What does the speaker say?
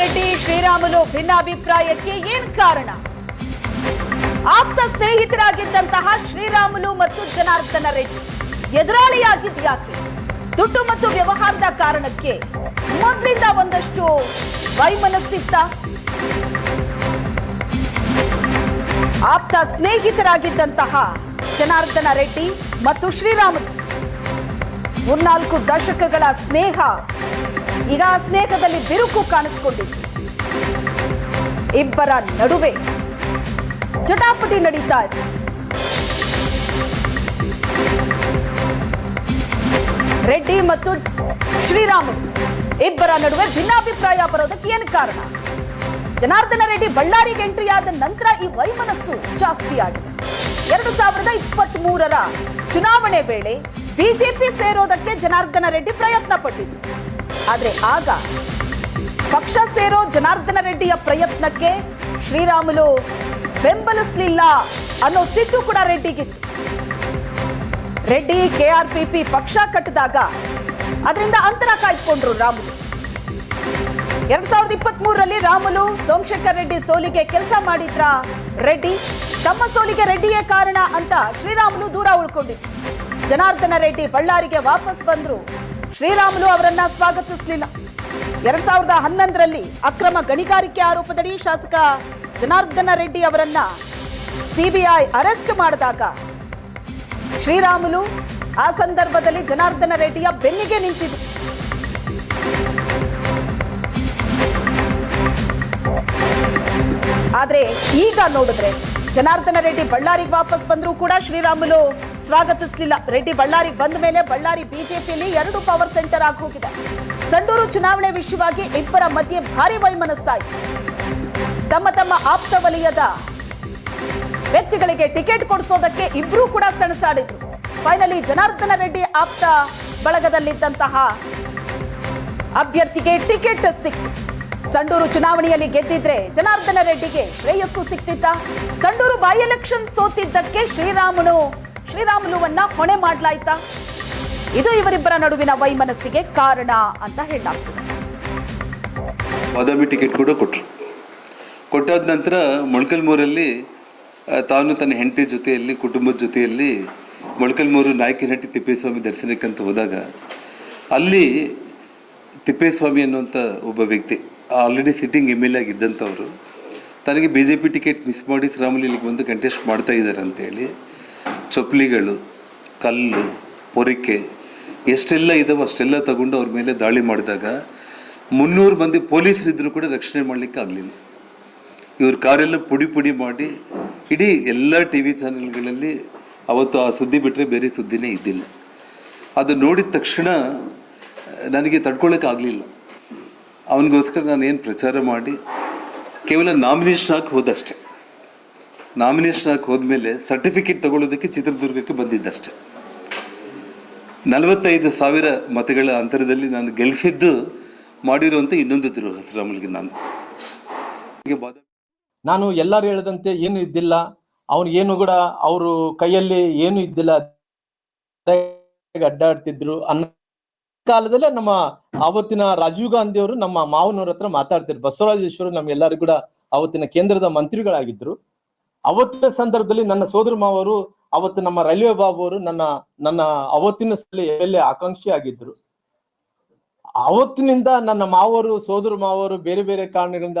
ರೆಡ್ಡಿ ಶ್ರೀರಾಮುಲು ಭಿನ್ನಾಭಿಪ್ರಾಯಕ್ಕೆ ಏನ್ ಕಾರಣ? ಆಪ್ತ ಸ್ನೇಹಿತರಾಗಿದ್ದಂತಹ ಶ್ರೀರಾಮುಲು ಮತ್ತು ಜನಾರ್ದನ ರೆಡ್ಡಿ ಎದುರಾಳಿಯಾಗಿದ್ಯಾಕೆ ದುಡ್ಡು ಮತ್ತು ವ್ಯವಹಾರದ ಕಾರಣಕ್ಕೆ ಮೊದಲಿಂದ ಒಂದಷ್ಟು ವೈಮನಸ್ಸಿತ್ತ? ಆಪ್ತ ಸ್ನೇಹಿತರಾಗಿದ್ದಂತಹ ಜನಾರ್ದನ ರೆಡ್ಡಿ ಮತ್ತು ಶ್ರೀರಾಮುಲು, ಮೂರ್ನಾಲ್ಕು ದಶಕಗಳ ಸ್ನೇಹ ಈಗ ಆ ಸ್ನೇಹದಲ್ಲಿ ಬಿರುಕು ಕಾಣಿಸಿಕೊಂಡಿತ್ತು ಇಬ್ಬರ ನಡುವೆ ಜಟಾಪಟಿ ನಡೀತಾ ಇದೆ. ರೆಡ್ಡಿ ಮತ್ತು ಶ್ರೀರಾಮುಲು ಇಬ್ಬರ ನಡುವೆ ಭಿನ್ನಾಭಿಪ್ರಾಯ ಬರೋದಕ್ಕೆ ಏನು ಕಾರಣ? ಜನಾರ್ದನ ರೆಡ್ಡಿ ಬಳ್ಳಾರಿಗೆ ಎಂಟ್ರಿ ಆದ ನಂತರ ಈ ವೈಮನಸ್ಸು ಜಾಸ್ತಿ ಆಗಿದೆ. ಎರಡು ಸಾವಿರದ ಇಪ್ಪತ್ತ್ ಮೂರರ ಚುನಾವಣೆ ವೇಳೆ ಬಿಜೆಪಿ ಸೇರೋದಕ್ಕೆ ಜನಾರ್ದನ ರೆಡ್ಡಿ ಪ್ರಯತ್ನ ಪಟ್ಟಿದ್ರು. ಆದ್ರೆ ಆಗ ಪಕ್ಷ ಸೇರೋ ಜನಾರ್ದನ ರೆಡ್ಡಿಯ ಪ್ರಯತ್ನಕ್ಕೆ ಶ್ರೀರಾಮುಲು ಬೆಂಬಲಿಸಲಿಲ್ಲ ಅನ್ನೋ ಸಿಟ್ಟು ಕೂಡ ರೆಡ್ಡಿಗಿತ್ತು. ರೆಡ್ಡಿ, ಕೆಆರ್ಪಿಪಿ ಪಕ್ಷ ಕಟ್ಟಿದಾಗ ಅದರಿಂದ ಅಂತರ ಕಾಯ್ದುಕೊಂಡ್ರು ರಾಮುಲು. ಎರಡ್ ಸಾವಿರದ ಇಪ್ಪತ್ತ್ ಮೂರರಲ್ಲಿ ರಾಮುಲು, ಸೋಮಶೇಖರ್ ರೆಡ್ಡಿ ಸೋಲಿಗೆ ಕೆಲಸ ಮಾಡಿದ್ರ ರೆಡ್ಡಿ? ತಮ್ಮ ಸೋಲಿಗೆ ರೆಡ್ಡಿಯೇ ಕಾರಣ ಅಂತ ಶ್ರೀರಾಮುಲು ದೂರ ಉಳ್ಕೊಂಡಿದ್ರು. ಜನಾರ್ದನ ರೆಡ್ಡಿ ಬಳ್ಳಾರಿಗೆ ವಾಪಸ್ ಬಂದ್ರು ಶ್ರೀರಾಮುಲು ಅವರನ್ನ ಸ್ವಾಗತಿಸಲಿಲ್ಲ. ಎರಡ್ ಸಾವಿರದ ಹನ್ನೊಂದರಲ್ಲಿ ಅಕ್ರಮ ಗಣಿಗಾರಿಕೆ ಆರೋಪದಡಿ ಶಾಸಕ ಜನಾರ್ದನ ರೆಡ್ಡಿ ಅವರನ್ನ ಸಿಬಿಐ ಅರೆಸ್ಟ್ ಮಾಡಿದಾಗ ಶ್ರೀರಾಮುಲು ಆ ಸಂದರ್ಭದಲ್ಲಿ ಜನಾರ್ದನ ರೆಡ್ಡಿಯ ಬೆನ್ನಿಗೆ ನಿಂತಿದ್ರು. ಆದರೆ ಈಗ ನೋಡಿದ್ರೆ ಜನಾರ್ದನ ರೆಡ್ಡಿ ಬಳ್ಳಾರಿಗೆ ವಾಪಸ್ ಬಂದರೂ ಕೂಡ ಶ್ರೀರಾಮುಲು ಸ್ವಾಗತಿಸಲಿಲ್ಲ. ರೆಡ್ಡಿ ಬಳ್ಳಾರಿ ಬಂದ ಮೇಲೆ ಬಳ್ಳಾರಿ ಬಿಜೆಪಿಯಲ್ಲಿ ಎರಡು ಪವರ್ ಸೆಂಟರ್ ಆಗಿ ಹೋಗಿದೆ. ಸಂಡೂರು ಚುನಾವಣೆ ವಿಷಯವಾಗಿ ಇಬ್ಬರ ಮಧ್ಯೆ ಭಾರಿ ವೈಮನಸ್ಸಾಯಿತು. ತಮ್ಮ ತಮ್ಮ ಆಪ್ತ ವಲಯದ ವ್ಯಕ್ತಿಗಳಿಗೆ ಟಿಕೆಟ್ ಕೊಡಿಸೋದಕ್ಕೆ ಇಬ್ರು ಕೂಡ ಸೆಣಸಾಡಿದ್ರು. ಫೈನಲಿ ಜನಾರ್ದನ ರೆಡ್ಡಿ ಆಪ್ತ ಬಳಗದಲ್ಲಿದ್ದಂತಹ ಅಭ್ಯರ್ಥಿಗೆ ಟಿಕೆಟ್ ಸಿಕ್ತು. ಸಂಡೂರು ಚುನಾವಣೆಯಲ್ಲಿ ಗೆದ್ದಿದ್ರೆ ಜನಾರ್ದನ ರೆಡ್ಡಿಗೆ ಶ್ರೇಯಸ್ಸು ಸಿಕ್ತಿತ್ತ. ಸಂಡೂರು ಬೈ ಎಲೆಕ್ಷನ್ ಸೋತಿದ್ದಕ್ಕೆ ಶ್ರೀರಾಮನು ಶ್ರೀರಾಮುಲುವನ್ನ ಹೊಣೆ ಮಾಡ್ಲಾಯ್ತಾ. ಇದು ಇವರಿಬ್ಬರ ನಡುವಿನ ವೈಮನಸ್ಸಿಗೆ ಕಾರಣ ಅಂತ ಹೇಳಲಾಗ್ತದೆ. ಬಾದಾಮಿ ಟಿಕೆಟ್ ಕೂಡ ಕೊಟ್ಟರು ಕೊಟ್ಟಾದ ನಂತರ ಮೊಳಕಲ್ಮೂರಲ್ಲಿ ತಾನು ತನ್ನ ಹೆಂಡತಿ ಜೊತೆಯಲ್ಲಿ, ಕುಟುಂಬದ ಜೊತೆಯಲ್ಲಿ ಮೊಳಕಲ್ಮೂರು ನಾಯಕನಹಟ್ಟಿ ತಿಪ್ಪೇಸ್ವಾಮಿ ದರ್ಶನಕ್ಕಂತ ಹೋದಾಗ, ಅಲ್ಲಿ ತಿಪ್ಪೇಸ್ವಾಮಿ ಅನ್ನುವಂಥ ಒಬ್ಬ ವ್ಯಕ್ತಿ already sitting M L A ಆಗಿದ್ದಂಥವ್ರು, ತನಗೆ B J P ticket miss ಮಾಡಿ ಶ್ರೀರಾಮುಲು ಇಲ್ಲಿಗೆ ಬಂದು ಕಂಟೆಸ್ಟ್ ಮಾಡ್ತಾ ಇದ್ದಾರೆ ಅಂತೇಳಿ, ಚಪ್ಪಲಿಗಳು, ಕಲ್ಲು ಪೊರಿಕೆ ಎಷ್ಟೆಲ್ಲ ಇದಾವೋ ಅಷ್ಟೆಲ್ಲ ತಗೊಂಡು ಅವ್ರ ಮೇಲೆ ದಾಳಿ ಮಾಡಿದಾಗ ಮುನ್ನೂರು ಮಂದಿ ಪೊಲೀಸರಿದ್ದರೂ ಕೂಡ ರಕ್ಷಣೆ ಮಾಡಲಿಕ್ಕೆ ಆಗಲಿಲ್ಲ. ಇವ್ರ ಕಾರೆಲ್ಲ ಪುಡಿ ಪುಡಿ ಮಾಡಿ ಇಡೀ ಎಲ್ಲ ಟಿ ವಿ ಚಾನೆಲ್ಗಳಲ್ಲಿ ಅವತ್ತು ಆ ಸುದ್ದಿ ಬಿಟ್ಟರೆ ಬೇರೆ ಸುದ್ದಿನೇ ಇದ್ದಿಲ್ಲ. ಅದು ನೋಡಿದ ತಕ್ಷಣ, ನನಗೆ ತಡ್ಕೊಳ್ಳೋಕೆ ಆಗಲಿಲ್ಲ ಅವನಿಗೋಸ್ಕರ ನಾನು ಏನು ಪ್ರಚಾರ ಮಾಡಿ, ಕೇವಲ ನಾಮಿನೇಷನ್ ಹಾಕಿ ಹೋದಷ್ಟೆ. ನಾಮಿನೇಷನ್ ಹಾಕಿ ಹೋದ್ಮೇಲೆ ಸರ್ಟಿಫಿಕೇಟ್ ತಗೊಳ್ಳೋದಕ್ಕೆ ಚಿತ್ರದುರ್ಗಕ್ಕೆ ಬಂದಿದ್ದಷ್ಟೆ. ನಲವತ್ತೈದು ಸಾವಿರ ಮತಗಳ ಅಂತರದಲ್ಲಿ ನಾನು ಗೆಲ್ಲಿಸಿದ್ದು ಮಾಡಿರುವಂಥ ಇನ್ನೊಂದು ಶ್ರೀರಾಮುಲಿಗೆ ನಾನು. ನಾನು ಎಲ್ಲರೂ ಹೇಳದಂತೆ ಏನು ಇದ್ದಿಲ್ಲ. ಅವನು ಏನು ಕೂಡ ಅವರು ಕೈಯಲ್ಲಿ ಏನು ಇದ್ದಿಲ್ಲ. ಅಡ್ಡಾಡ್ತಿದ್ರು, ಅನ್ನೋ ಕಾಲದಲ್ಲೇ ನಮ್ಮ ಆವತ್ತಿನ ರಾಜೀವ್ ಗಾಂಧಿ ಅವರು ನಮ್ಮ ಮಾವನವ್ರ ಹತ್ರ ಮಾತಾಡ್ತಿದ್ರು. ಬಸವರಾಜೇಶ್ವರ ನಮ್ಗೆಲ್ಲರೂ ಕೂಡ ಅವತ್ತಿನ ಕೇಂದ್ರದ ಮಂತ್ರಿಗಳಾಗಿದ್ರು. ಅವತ್ತಿನ ಸಂದರ್ಭದಲ್ಲಿ ನನ್ನ ಸೋದರ ಮಾವರು, ಅವತ್ತು ನಮ್ಮ ರೈಲ್ವೆ ಬಾಬು ಅವರು ನನ್ನ ನನ್ನ ಅವತ್ತಿನ ಸಲ ಎಲ್ ಆಕಾಂಕ್ಷಿ ಆಗಿದ್ರು ಅವತ್ತಿನಿಂದ ನನ್ನ ಮಾವರು, ಸೋದರ ಮಾವರು ಬೇರೆ ಬೇರೆ ಕಾರಣಗಳಿಂದ